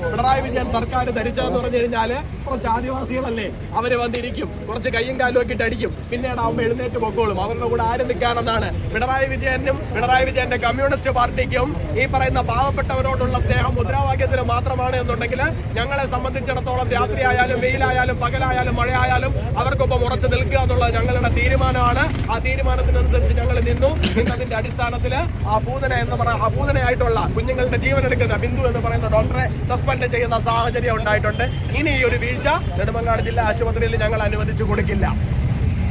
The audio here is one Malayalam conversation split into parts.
പിണറായി വിജയൻ സർക്കാർ ധരിച്ചതെന്ന് പറഞ്ഞു കഴിഞ്ഞാൽ കുറച്ച് ആദിവാസികളല്ലേ? അവർ വന്നിരിക്കും. കുറച്ച് കയ്യും കാലും ഒക്കെ ഇട്ടടിക്കും പിന്നീട് ആവുമ്പോൾ എഴുന്നേറ്റ് പൊക്കോളും. അവരുടെ കൂടെ ആരും നിൽക്കാനെന്നാണ്. പിണറായി വിജയനും പിണറായി വിജയന്റെ കമ്മ്യൂണിസ്റ്റ് പാർട്ടിക്കും ഈ പറയുന്ന പാവപ്പെട്ടവരോടുള്ള സ്നേഹം മുദ്രാവാക്യത്തിന് മാത്രമാണ് എന്നുണ്ടെങ്കിൽ ഞങ്ങളെ സംബന്ധിച്ചിടത്തോളം രാത്രിയായാലും വെയിലായാലും പകലായാലും മഴയായാലും അവർക്കൊപ്പം ഉറച്ചു നിൽക്കുക എന്നുള്ളത് ഞങ്ങളുടെ തീരുമാനമാണ്. ആ തീരുമാനത്തിനനുസരിച്ച് ഞങ്ങൾ നിന്നു. ഇന്നതിന്റെ അടിസ്ഥാനത്തിൽ ആ പൂതന എന്ന് പറയുന്ന ആ പൂതനയായിട്ടുള്ള കുഞ്ഞുങ്ങളുടെ ജീവൻ എടുക്കുന്ന ബിന്ദു എന്ന് പറയുന്ന ഡോക്ടറെ സസ്പെൻഡ് ചെയ്യുന്ന സാഹചര്യം ഉണ്ടായിട്ടുണ്ട്. ഇനി ഈ ഒരു വീഴ്ച നെടുമങ്ങാട് ജില്ലാ ആശുപത്രിയിൽ ഞങ്ങൾ അനുവദിച്ചു കൊടുക്കില്ല.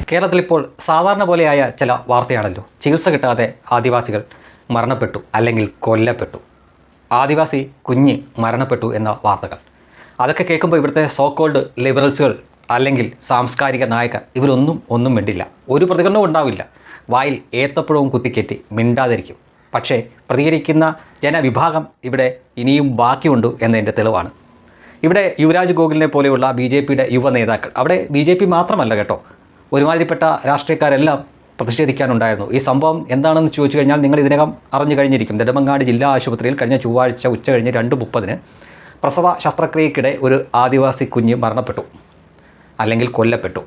കേരളത്തിൽ ഇപ്പോൾ സാധാരണ പോലെയായ ചില വാർത്തയാണല്ലോ. ചികിത്സ കിട്ടാതെ ആദിവാസികൾ മരണപ്പെട്ടു അല്ലെങ്കിൽ കൊല്ലപ്പെട്ടു. ആദിവാസി കുഞ്ഞ് മരണപ്പെട്ടു എന്ന വാർത്തകൾ. അതൊക്കെ കേൾക്കുമ്പോൾ ഇവിടുത്തെ സോക്കോൾഡ് ലിബറൽസുകൾ അല്ലെങ്കിൽ സാംസ്കാരിക നായകർ ഇവരൊന്നും ഒന്നും വേണ്ടില്ല ഒരു പ്രതികരണവും ഉണ്ടാവില്ല. വായിൽ ഏത്തപ്പഴവും കുത്തിക്കേറ്റി മിണ്ടാതിരിക്കും. പക്ഷേ പ്രതികരിക്കുന്ന ജനവിഭാഗം ഇവിടെ ഇനിയും ബാക്കിയുണ്ട് എന്നതിന്റെ തെളിവാണ്. ഇവിടെ യുവരാജ് ഗോകുലിനെ പോലെയുള്ള ബി ജെ പിയുടെ യുവ നേതാക്കൾ അവിടെ ബി ജെ പി മാത്രമല്ല കേട്ടോ. ഒരുമാതിരിപ്പെട്ട രാഷ്ട്രീയക്കാരെല്ലാം പ്രതിഷേധിക്കാനുണ്ടായിരുന്നു. ഈ സംഭവം എന്താണെന്ന് ചോദിച്ചു കഴിഞ്ഞാൽ നിങ്ങൾ ഇതിനകം അറിഞ്ഞു കഴിഞ്ഞിരിക്കും. നെടുമങ്ങാട് ജില്ലാ ആശുപത്രിയിൽ കഴിഞ്ഞ ചൊവ്വാഴ്ച ഉച്ച കഴിഞ്ഞ് രണ്ട് മുപ്പതിന് പ്രസവ ശസ്ത്രക്രിയക്കിടെ ഒരു ആദിവാസി കുഞ്ഞ് മരണപ്പെട്ടു. അല്ലെങ്കിൽ കൊല്ലപ്പെട്ടു.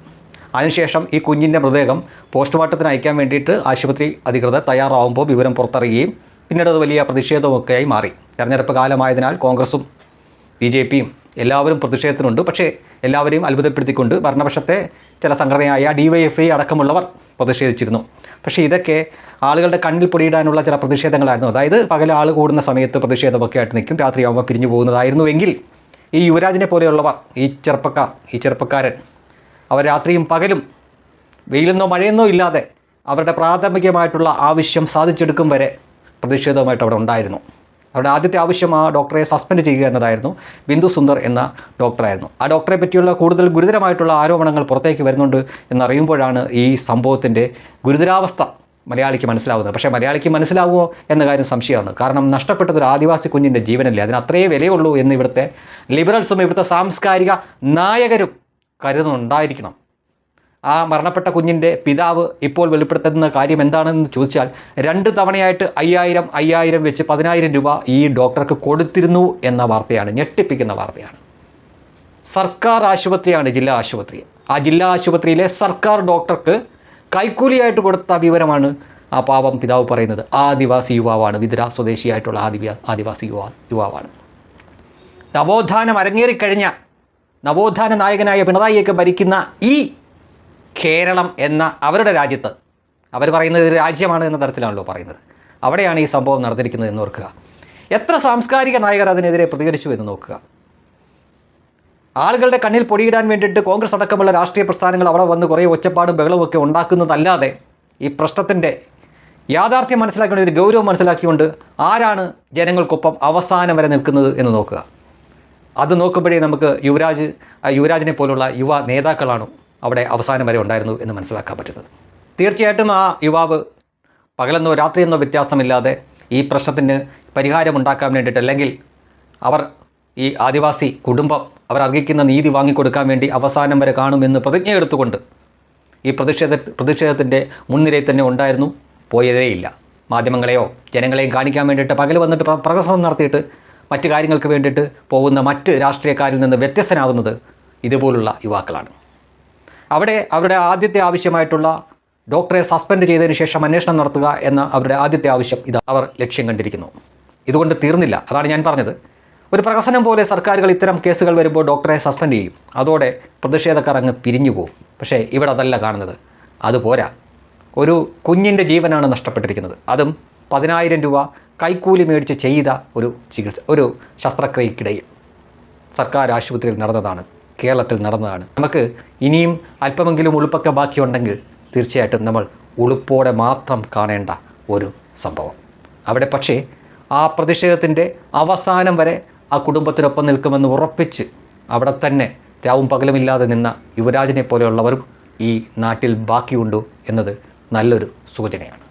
അതിനുശേഷം ഈ കുഞ്ഞിന്റെ മൃതദേഹം പോസ്റ്റ്മോർട്ടത്തിന് അയക്കാൻ വേണ്ടിയിട്ട് ആശുപത്രി അധികൃതർ തയ്യാറാവുമ്പോൾ വിവരം പുറത്തറിയുകയും പിന്നീട് അത് വലിയ പ്രതിഷേധമൊക്കെയായി മാറി. തെരഞ്ഞെടുപ്പ് കാലമായതിനാൽ കോൺഗ്രസും ബി ജെ പിയും എല്ലാവരും പ്രതിഷേധത്തിനുണ്ട്. പക്ഷേ എല്ലാവരെയും അത്ഭുതപ്പെടുത്തിക്കൊണ്ട് ഭരണപക്ഷത്തെ ചില സംഘടനയായ ഡി വൈ എഫ് ഐ അടക്കമുള്ളവർ പ്രതിഷേധിച്ചിരുന്നു. പക്ഷേ ഇതൊക്കെ ആളുകളുടെ കണ്ണിൽ പൊടിയിടാനുള്ള ചില പ്രതിഷേധങ്ങളായിരുന്നു. അതായത് പകൽ ആൾ കൂടുന്ന സമയത്ത് പ്രതിഷേധമൊക്കെ ആയിട്ട് നിൽക്കും. രാത്രിയാകുമ്പോൾ പിരിഞ്ഞു പോകുന്നതായിരുന്നുവെങ്കിൽ ഈ യുവരാജിനെ പോലെയുള്ളവർ ഈ ചെറുപ്പക്കാർ ഈ ചെറുപ്പക്കാരൻ അവർ രാത്രിയും പകലും വെയിലെന്നോ മഴയെന്നോ ഇല്ലാതെ അവരുടെ പ്രാഥമികമായിട്ടുള്ള ആവശ്യം സാധിച്ചെടുക്കും വരെ പ്രതിഷേധവുമായിട്ട് അവിടെ ഉണ്ടായിരുന്നു. അവരുടെ ആദ്യത്തെ ആവശ്യം ആ ഡോക്ടറെ സസ്പെൻഡ് ചെയ്യുക എന്നതായിരുന്നു. ബിന്ദു സുന്ദർ എന്ന ഡോക്ടറായിരുന്നു. ആ ഡോക്ടറെ പറ്റിയുള്ള കൂടുതൽ ഗുരുതരമായിട്ടുള്ള ആരോപണങ്ങൾ പുറത്തേക്ക് വരുന്നുണ്ട് എന്നറിയുമ്പോഴാണ് ഈ സംഭവത്തിന്റെ ഗുരുതരാവസ്ഥ മലയാളിക്ക് മനസ്സിലാവുന്നത്. പക്ഷേ മലയാളിക്ക് മനസ്സിലാവുമോ എന്ന കാര്യം സംശയമാണ്. കാരണം നഷ്ടപ്പെട്ടത് ഒരു ആദിവാസി കുഞ്ഞിന്റെ ജീവനല്ലേ? അതിന് അത്രയേ വിലയുള്ളൂ എന്ന് ഇവിടുത്തെ ലിബറൽസും ഇവിടുത്തെ സാംസ്കാരിക നായകരും കരുതുന്നുണ്ടായിരിക്കണം. ആ മരണപ്പെട്ട കുഞ്ഞിന്റെ പിതാവ് ഇപ്പോൾ വെളിപ്പെടുത്തുന്ന കാര്യം എന്താണെന്ന് ചോദിച്ചാൽ രണ്ട് തവണയായിട്ട് അയ്യായിരം അയ്യായിരം വെച്ച് പതിനായിരം രൂപ ഈ ഡോക്ടർക്ക് കൊടുത്തിരുന്നു എന്ന വാർത്തയാണ് ഞെട്ടിപ്പിക്കുന്ന വാർത്തയാണ്. സർക്കാർ ആശുപത്രിയാണ് ജില്ലാ ആശുപത്രി. ആ ജില്ലാ ആശുപത്രിയിലെ സർക്കാർ ഡോക്ടർക്ക് കൈക്കൂലിയായിട്ട് കൊടുത്ത വിവരമാണ് ആ പാവം പിതാവ് പറയുന്നത്. ആദിവാസി യുവാവാണ് വിദുര സ്വദേശിയായിട്ടുള്ള ആദിവാ ആദിവാസി യുവാ യുവാവാണ്. നവോത്ഥാനം അരങ്ങേറിക്കഴിഞ്ഞ നവോത്ഥാന നായകനായ പിണറായിയൊക്കെ ഭരിക്കുന്ന ഈ കേരളം എന്ന അവരുടെ രാജ്യത്ത് അവർ പറയുന്നത് ഒരു രാജ്യമാണ് എന്ന തരത്തിലാണല്ലോ പറയുന്നത്. അവിടെയാണ് ഈ സംഭവം നടന്നിരിക്കുന്നത് എന്ന് ഓർക്കുക. എത്ര സാംസ്കാരിക നായകർ അതിനെതിരെ പ്രതികരിച്ചു എന്ന് നോക്കുക. ആളുകളുടെ കണ്ണിൽ പൊടിയിടാൻ വേണ്ടിയിട്ട് കോൺഗ്രസ് അടക്കമുള്ള രാഷ്ട്രീയ പ്രസ്ഥാനങ്ങൾ അവിടെ വന്ന് കുറേ ഒച്ചപ്പാടും ബഹളവും ഒക്കെ ഉണ്ടാക്കുന്നതല്ലാതെ ഈ പ്രശ്നത്തിന്റെ യാഥാർത്ഥ്യം മനസ്സിലാക്കിക്കൊണ്ട് ഒരു ഗൗരവം മനസ്സിലാക്കിക്കൊണ്ട് ആരാണ് ജനങ്ങൾക്കൊപ്പം അവസാനം വരെ നിൽക്കുന്നത് എന്ന് നോക്കുക. അത് നോക്കുമ്പോഴേ നമുക്ക് യുവരാജ് യുവരാജിനെ പോലുള്ള യുവ നേതാക്കളാണ് അവിടെ അവസാനം വരെ ഉണ്ടായിരുന്നു എന്ന് മനസ്സിലാക്കാൻ പറ്റുന്നത്. തീർച്ചയായിട്ടും ആ യുവാവ് പകലെന്നോ രാത്രിയെന്നോ വ്യത്യാസമില്ലാതെ ഈ പ്രശ്നത്തിന് പരിഹാരമുണ്ടാക്കാൻ വേണ്ടിയിട്ട് അല്ലെങ്കിൽ അവർ ഈ ആദിവാസി കുടുംബം അവർ അർഹിക്കുന്ന നീതി വാങ്ങിക്കൊടുക്കാൻ വേണ്ടി അവസാനം വരെ കാണുമെന്ന് പ്രതിജ്ഞ എടുത്തുകൊണ്ട് ഈ പ്രതിഷേധ പ്രതിഷേധത്തിന്റെ മുൻനിരയിൽ തന്നെ ഉണ്ടായിരുന്നു. പോയതേയില്ല. മാധ്യമങ്ങളെയോ ജനങ്ങളെയും കാണിക്കാൻ വേണ്ടിയിട്ട് പകൽ വന്നിട്ട് പ്ര- പ്രകസനം നടത്തിയിട്ട് മറ്റു കാര്യങ്ങൾക്ക് വേണ്ടിയിട്ട് പോകുന്ന മറ്റ് രാഷ്ട്രീയക്കാരിൽ നിന്ന് വ്യത്യസ്തനാവുന്നത് ഇതുപോലുള്ള യുവാക്കളാണ്. അവിടെ അവരുടെ ആദ്യത്തെ ആവശ്യമായിട്ടുള്ള ഡോക്ടറെ സസ്പെൻഡ് ചെയ്തതിന് ശേഷം അന്വേഷണം നടത്തുക എന്ന അവരുടെ ആദ്യത്തെ ആവശ്യം ഇത് അവർ ലക്ഷ്യം കണ്ടിരിക്കുന്നു. ഇതുകൊണ്ട് തീർന്നില്ല അതാണ് ഞാൻ പറഞ്ഞത്. ഒരു പ്രഹസനം പോലെ സർക്കാരുകൾ ഇത്തരം കേസുകൾ വരുമ്പോൾ ഡോക്ടറെ സസ്പെൻഡ് ചെയ്യും. അതോടെ പ്രതിഷേധക്കാർ അങ്ങ് പിരിഞ്ഞു പോകും. പക്ഷേ ഇവിടെ അതല്ല കാണുന്നത്. അതുപോരാ ഒരു കുഞ്ഞിന്റെ ജീവനാണ് നഷ്ടപ്പെട്ടിരിക്കുന്നത്. അതും പതിനായിരം രൂപ കൈക്കൂലി മേടിച്ച് ചെയ്ത ഒരു ചികിത്സ ഒരു ശസ്ത്രക്രിയക്കിടയിൽ സർക്കാർ ആശുപത്രിയിൽ നടന്നതാണ് കേരളത്തിൽ നടന്നതാണ്. നമുക്ക് ഇനിയും അല്പമെങ്കിലും ഉളുപ്പൊക്കെ ബാക്കിയുണ്ടെങ്കിൽ തീർച്ചയായിട്ടും നമ്മൾ ഉളുപ്പോടെ മാത്രം കാണേണ്ട ഒരു സംഭവം. അവിടെ പക്ഷേ ആ പ്രതിഷേധത്തിന്റെ അവസാനം വരെ ആ കുടുംബത്തിനൊപ്പം നിൽക്കുമെന്ന് ഉറപ്പിച്ച് അവിടെ തന്നെ രാവും പകലുമില്ലാതെ നിന്ന യുവരാജനെ പോലെയുള്ളവരും ഈ നാട്ടിൽ ബാക്കിയുണ്ടു എന്നത് നല്ലൊരു സൂചനയാണ്.